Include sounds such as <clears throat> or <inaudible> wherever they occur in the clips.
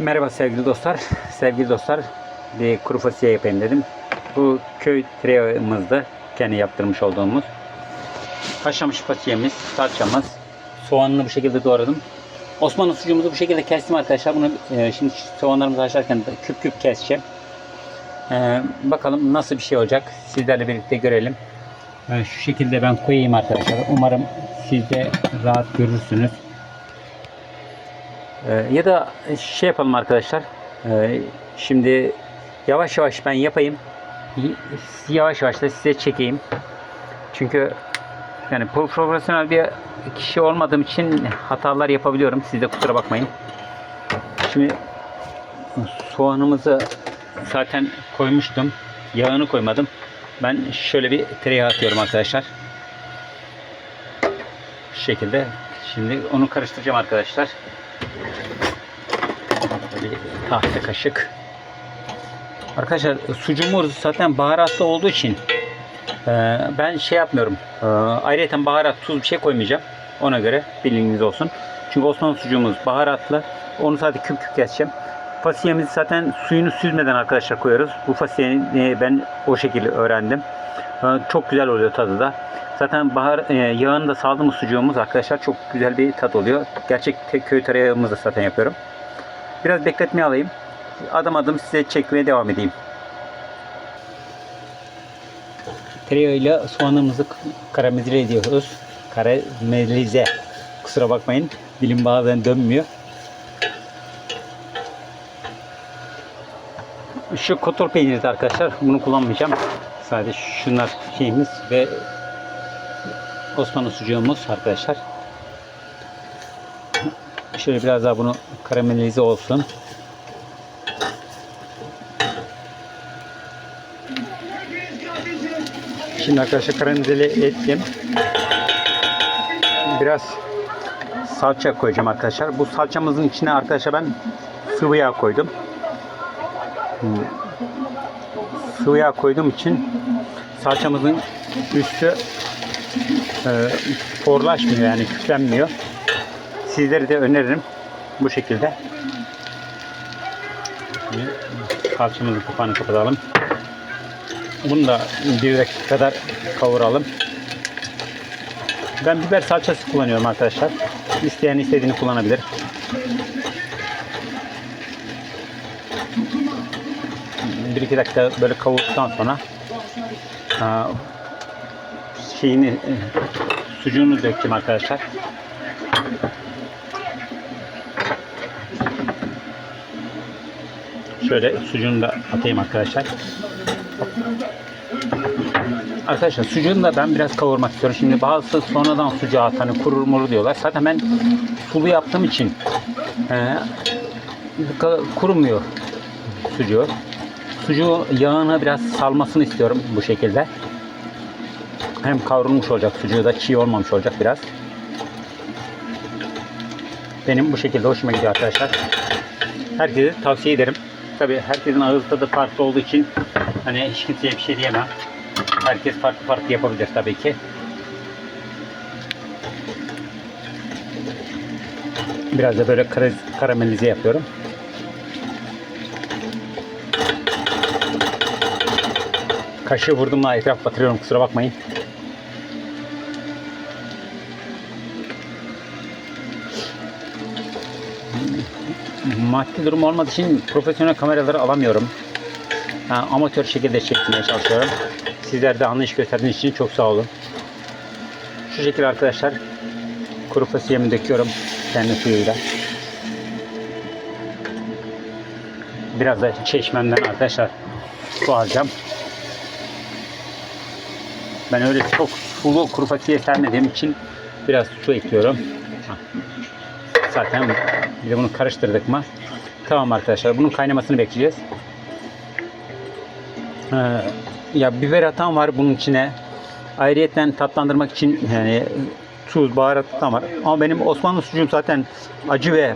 Merhaba sevgili dostlar. Sevgili dostlar bir kuru fasulye yapayım dedim. Bu köy tereyağımızda kendi yaptırmış olduğumuz. Haşlamış fasulyemiz, salçamız, soğanını bu şekilde doğradım. Osmanlı sucuğumuzu bu şekilde kestim arkadaşlar. Bunu e, şimdi soğanlarımızı haşlarken küp küp keseceğim. E, bakalım nasıl bir şey olacak. Sizlerle birlikte görelim. E, şu şekilde ben koyayım arkadaşlar. Umarım siz de rahat görürsünüz. Ee, ya da şey yapalım arkadaşlar. Ee, şimdi yavaş yavaş ben yapayım. Yavaş yavaş da size çekeyim. Çünkü yani pro- profesyonel bir kişi olmadığım için hatalar yapabiliyorum. Siz de kusura bakmayın. Şimdi soğanımızı zaten koymuştum. Yağını koymadım. Ben şöyle bir tereyağı atıyorum arkadaşlar. Şu şekilde. Şimdi onu karıştıracağım arkadaşlar. Böyle tahta kaşık. Arkadaşlar sucuğumuz zaten baharatlı olduğu için e, ben şey yapmıyorum. E, ayrıca baharat, tuz bir şey koymayacağım. Ona göre bilginiz olsun. Çünkü Osmanlı sucuğumuz baharatlı. Onu sadece küp küp keseceğim. Fasulyemizi zaten suyunu süzmeden arkadaşlar koyuyoruz. Bu fasulyeyi e, ben o şekilde öğrendim. E, çok güzel oluyor tadı da. Zaten bahar e, yağını da saldığımız sucuğumuz arkadaşlar çok güzel bir tat oluyor. Gerçek köy tereyağımızı zaten yapıyorum. Biraz bekletmeye alayım. Adım adım size çekmeye devam edeyim. Tereyağıyla soğanımızı karamelize ediyoruz. Karamelize. Kusura bakmayın. Dilim bazen dönmüyor. Şu kotor peyniri arkadaşlar. Bunu kullanmayacağım. Sadece şunlar şeyimiz ve Osmanlı sucuğumuz arkadaşlar. Şöyle biraz daha bunu karamelize olsun. Şimdi arkadaşlar karamelize ettim. Biraz salça koyacağım arkadaşlar. Bu salçamızın içine arkadaşlar ben sıvı yağ koydum. Sıvı yağ koyduğum için salçamızın üstü e, porlaşmıyor yani küflenmiyor. Sizlere de öneririm bu şekilde. Salçamızın kapağını kapatalım. Bunu da bir dakika kadar kavuralım. Ben biber salçası kullanıyorum arkadaşlar. İsteyen istediğini kullanabilir. Bir iki dakika böyle kavurduktan sonra şeyini e, sucuğunu döktüm arkadaşlar. Şöyle sucuğunu da atayım arkadaşlar. Arkadaşlar sucuğunu da ben biraz kavurmak istiyorum. Şimdi bazısı sonradan sucuğa at hani kurur muru diyorlar. Zaten ben sulu yaptığım için e, kurumuyor sucuğu. Sucuğu yağını biraz salmasını istiyorum bu şekilde. Hem kavrulmuş olacak sucuğu da çiğ olmamış olacak biraz. Benim bu şekilde hoşuma gidiyor arkadaşlar. Herkese tavsiye ederim. Tabi herkesin ağız tadı farklı olduğu için hani hiç kimseye bir şey diyemem. Herkes farklı farklı yapabilir tabii ki. Biraz da böyle kara- karamelize yapıyorum. Kaşığı vurdum da etraf batırıyorum kusura bakmayın. Maddi durum olmadığı için profesyonel kameraları alamıyorum. Ha, amatör şekilde çekmeye çalışıyorum. Sizler de anlayış gösterdiğiniz için çok sağ olun. Şu şekilde arkadaşlar kuru fasulyemi döküyorum kendi suyuyla. Biraz da çeşmemden arkadaşlar su alacağım. Ben öyle çok sulu kuru fasulye sevmediğim için biraz su ekliyorum. Zaten bir de bunu karıştırdık mı? Tamam arkadaşlar bunun kaynamasını bekleyeceğiz. Ee, ya biber atan var bunun içine. Ayrıyeten tatlandırmak için yani tuz, baharat atan var. Ama benim Osmanlı sucuğum zaten acı ve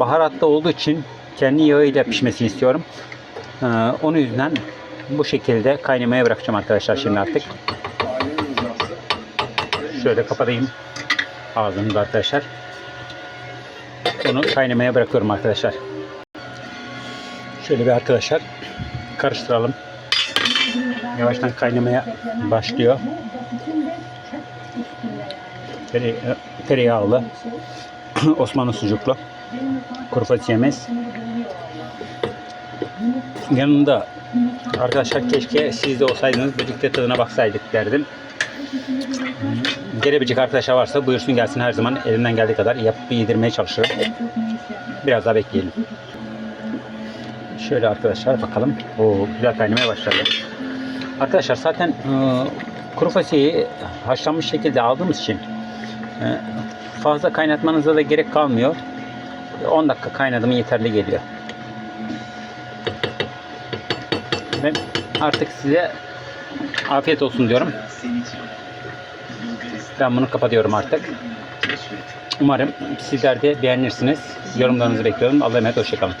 baharatlı olduğu için kendi yağıyla pişmesini istiyorum. Ee, onun yüzden bu şekilde kaynamaya bırakacağım arkadaşlar şimdi artık. Şöyle kapatayım ağzını da arkadaşlar. Bunu kaynamaya bırakıyorum arkadaşlar. Şöyle bir arkadaşlar karıştıralım. Yavaştan kaynamaya başlıyor. Tere, tereyağlı <clears throat> Osmanlı sucuklu kuru fasulyemiz. Yanında arkadaşlar keşke siz de olsaydınız birlikte tadına baksaydık derdim. Gelebilecek arkadaşlar varsa buyursun gelsin her zaman elimden geldiği kadar yapıp yedirmeye çalışırım. Biraz daha bekleyelim. Şöyle arkadaşlar bakalım. O güzel kaynamaya başladı. Arkadaşlar zaten e, kuru fasulyeyi haşlanmış şekilde aldığımız için e, fazla kaynatmanıza da gerek kalmıyor. 10 dakika kaynadı mı yeterli geliyor. Ve artık size afiyet olsun diyorum. Ben bunu kapatıyorum artık. Umarım sizler de beğenirsiniz. Yorumlarınızı bekliyorum. Allah'a emanet hoşçakalın.